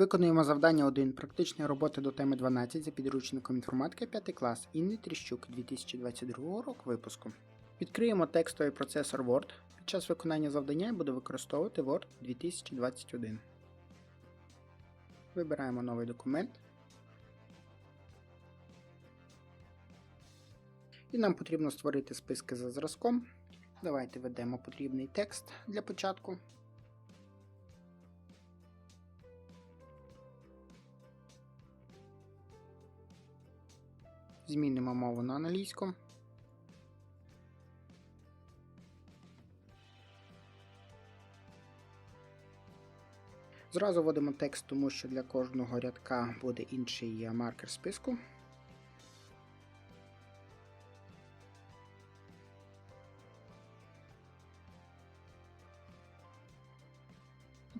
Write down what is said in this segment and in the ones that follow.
Виконуємо завдання 1 практичної роботи до теми 12 за підручником інформатики 5 клас Інни Тріщук 2022 року випуску. Відкриємо текстовий процесор Word. Під час виконання завдання я буду використовувати Word 2021. Вибираємо новий документ. І нам потрібно створити списки за зразком. Давайте введемо потрібний текст для початку. Змінимо мову на англійську. Зразу вводимо текст, тому що для кожного рядка буде інший маркер списку.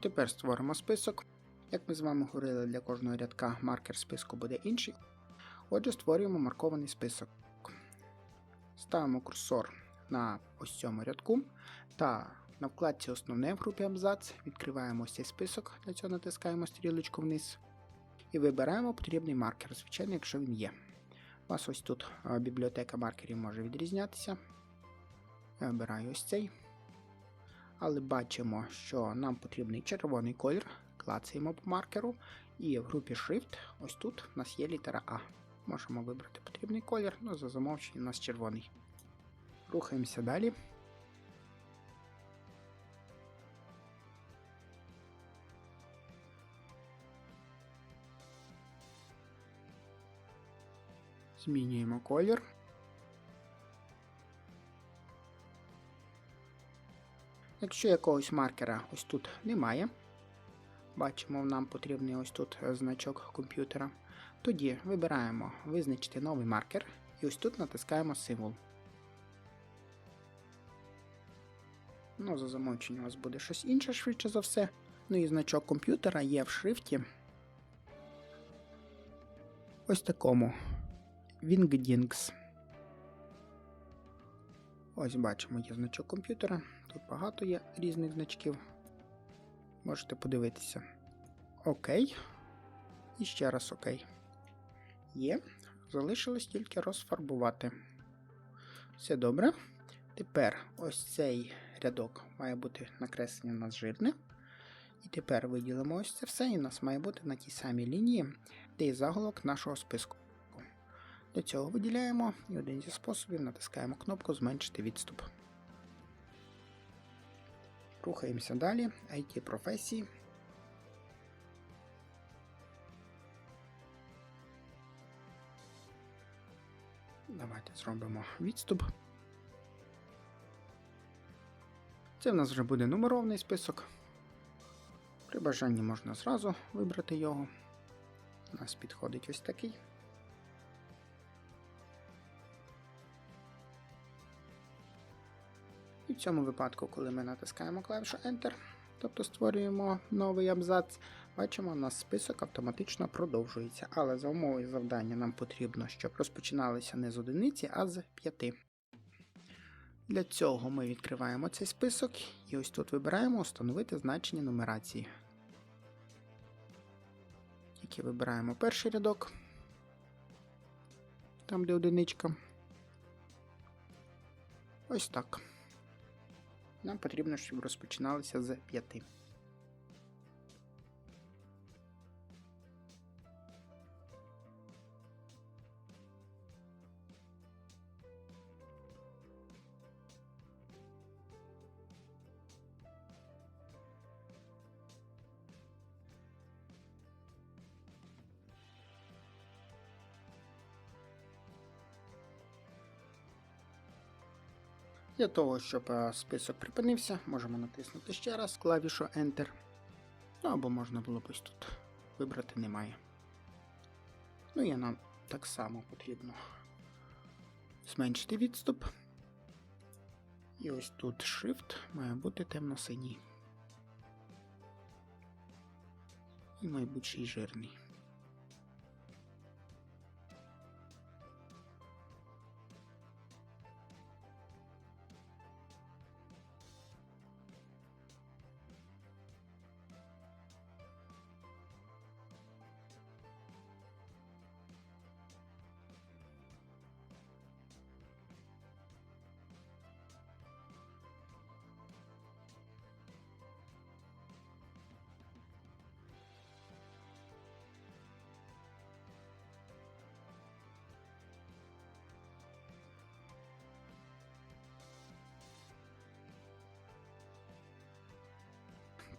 Тепер створимо список. Як ми з вами говорили, для кожного рядка маркер списку буде інший. Отже, створюємо маркований список. Ставимо курсор на ось цьому рядку та на вкладці Основне в групі Абзац відкриваємо ось цей список, для цього натискаємо стрілочку вниз і вибираємо потрібний маркер, звичайно, якщо він є. У вас ось тут бібліотека маркерів може відрізнятися. Я вибираю ось цей. Але бачимо, що нам потрібний червоний колір. Клацаємо по маркеру. І в групі Shift ось тут у нас є літера А. Можемо вибрати потрібний колір, але за замовченням у нас червоний. Рухаємося далі. Змінюємо колір. Якщо якогось маркера ось тут немає, бачимо, нам потрібний ось тут значок комп'ютера. Тоді вибираємо визначити новий маркер і ось тут натискаємо символ. Ну, за замовченням у вас буде щось інше, швидше за все. Ну і значок комп'ютера є в шрифті. Ось такому. Wingdings. Ось бачимо, є значок комп'ютера. Тут багато є різних значків. Можете подивитися. Окей. І ще раз окей. Є. Залишилось тільки розфарбувати. Все добре. Тепер ось цей рядок має бути накреслений у нас жирне. І тепер виділимо ось це все, і у нас має бути на тій самій лінії, де є заголовок нашого списку. Для цього виділяємо і один зі способів натискаємо кнопку Зменшити відступ. Рухаємося далі. IT професії. Давайте зробимо відступ. Це в нас вже буде нумерований список. При бажанні можна зразу вибрати його. У нас підходить ось такий. І в цьому випадку, коли ми натискаємо клавішу Enter, тобто створюємо новий абзац, бачимо, у нас список автоматично продовжується. Але за умовою завдання нам потрібно, щоб розпочиналися не з одиниці, а з п'яти. Для цього ми відкриваємо цей список і ось тут вибираємо Встановити значення нумерації. Тільки вибираємо перший рядок, там де одиничка. Ось так. Нам потрібно, щоб розпочиналися з 5. Для того, щоб е, список припинився, можемо натиснути ще раз клавішу Enter. Ну або можна було б ось тут вибрати немає. Ну і нам так само потрібно зменшити відступ. І ось тут Shift має бути темно-синій. І, мабуть, жирний.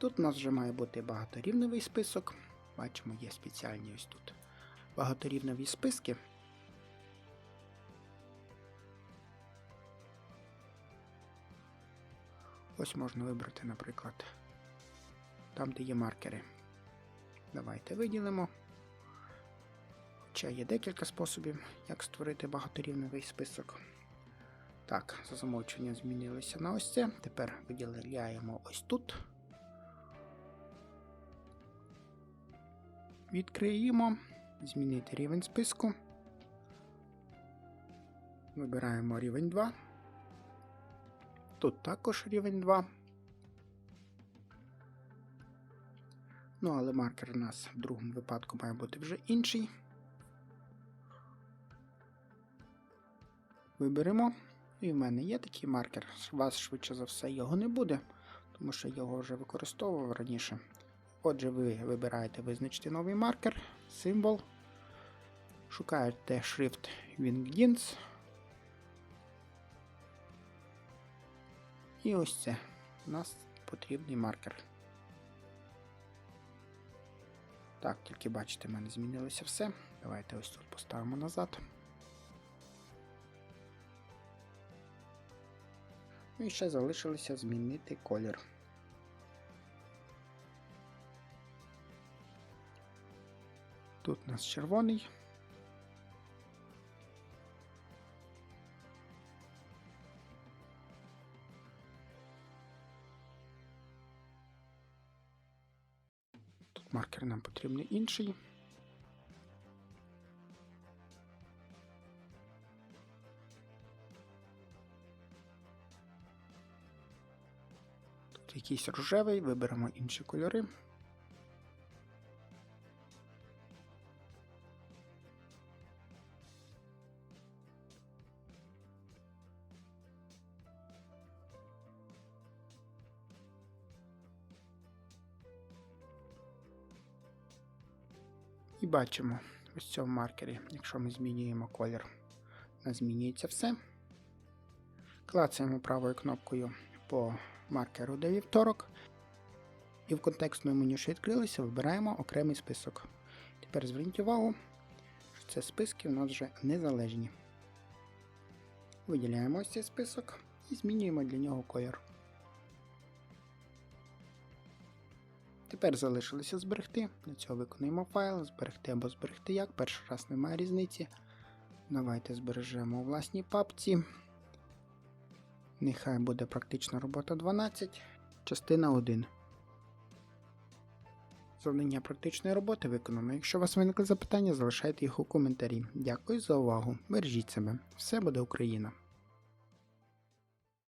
Тут у нас вже має бути багаторівневий список. Бачимо, є спеціальні ось тут багаторівневі списки. Ось можна вибрати, наприклад, там, де є маркери. Давайте виділимо. Хоча є декілька способів, як створити багаторівневий список. Так, за замовчення змінилися на ось це. Тепер виділяємо ось тут. Відкриємо, змінити рівень списку. Вибираємо рівень 2. Тут також рівень 2. Ну, але маркер у нас в другому випадку має бути вже інший. Виберемо. І в мене є такий маркер. У вас швидше за все його не буде, тому що його вже використовував раніше. Отже, ви вибираєте визначити новий маркер, символ. Шукаєте шрифт Wingdins. І ось це. У нас потрібний маркер. Так, тільки бачите, в мене змінилося все. Давайте ось тут поставимо назад. Ну і ще залишилося змінити колір. Тут у нас червоний. Тут маркер нам потрібний інший. Тут якийсь рожевий, виберемо інші кольори. І бачимо ось цьому маркері, якщо ми змінюємо колір, у нас змінюється все. Клацаємо правою кнопкою по маркеру де вівторок. І в контекстному меню, що відкрилося, вибираємо окремий список. Тепер зверніть увагу, що це списки у нас вже незалежні. Виділяємо ось цей список і змінюємо для нього колір. Тепер залишилося зберегти. Для цього виконуємо файл, зберегти або зберегти як. Перший раз немає різниці. Давайте збережемо у власній папці. Нехай буде практична робота 12, частина 1. Завдання практичної роботи виконано. Якщо у вас виникли запитання, залишайте їх у коментарі. Дякую за увагу. Бережіть себе. Все буде Україна!